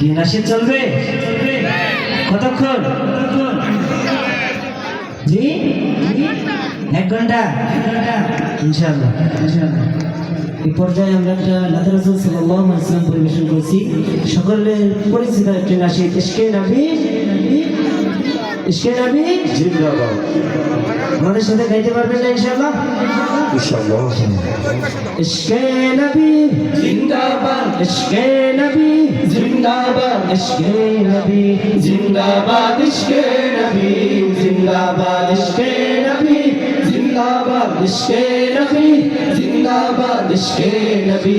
কি নাসিদ চলবে? কতক্ষণ? জি? এক ঘণ্টা? ঘণ্টা ইনশাআল্লাহ। এই পর্যায়ে আমরা একটা নাথা রসুল সাল্লাহ ইসলাম পরিবেশন করছি। সকলের পরিচিত একটি নাশি ইশকে নবী ইশকে নবী জিন্দাবাদ। আমাদের সাথে গাইতে পারবেন না ইনশাআল্লাহ? ইনশাআল্লাহ। ইশকে নবী জিন্দাবাদ। ইশকে নবী জিন্দাবাদ। ইশকে নবী জিন্দাবাদ। ইশকে নবী জিন্দাবাদ। ইশকে নবী জিন্দাবাদ। ইশকে নবী জিন্দাবাদ। ইশকে নবী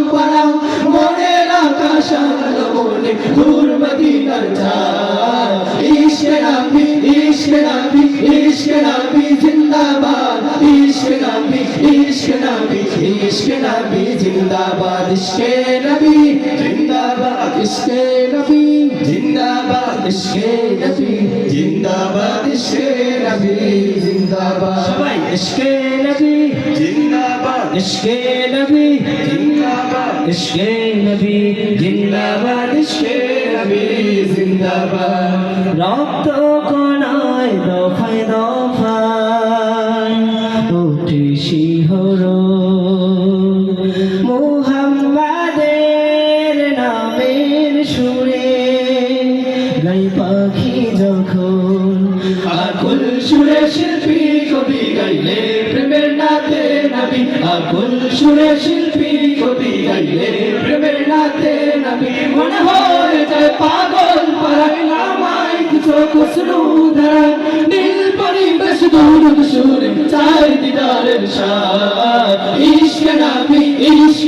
ইশকে নবী ইশকে নবী জিন্দাবাদ ইশকে নবী ইশকে নবী ইশকে নবী জিন্দাবাদ ইশকে নবী জিন্দাবাদ ইশকে নবী জিন্দাবাদ ইশকে নবী জিন্দাবাদ ইশকে নবী জিন্দাবাদ সবাই ইশকে নবী জিন্দাবাদ ইশকে নবী জিন্দাবাদ ইশকে নবী জিন্দাবাদ ইশকে নবী জিন্দাবাদ রক্ত মুহাম্মাদের নামের সুরে গাই পাখি যখন আকুল সুরে শিল্পী কবি গাইলে প্রেমের নাতে নবী। আকুল সুরে শিল্পী কবি গাইলে প্রেমের নাতে নবী। মনে হয় যায় পাগল পারায় নামাই কিছু কুসরু ধারা। নীল পরিবেশ দূর সুরে চাই দিদারের সাথ। ইশক নবী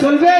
চলবে?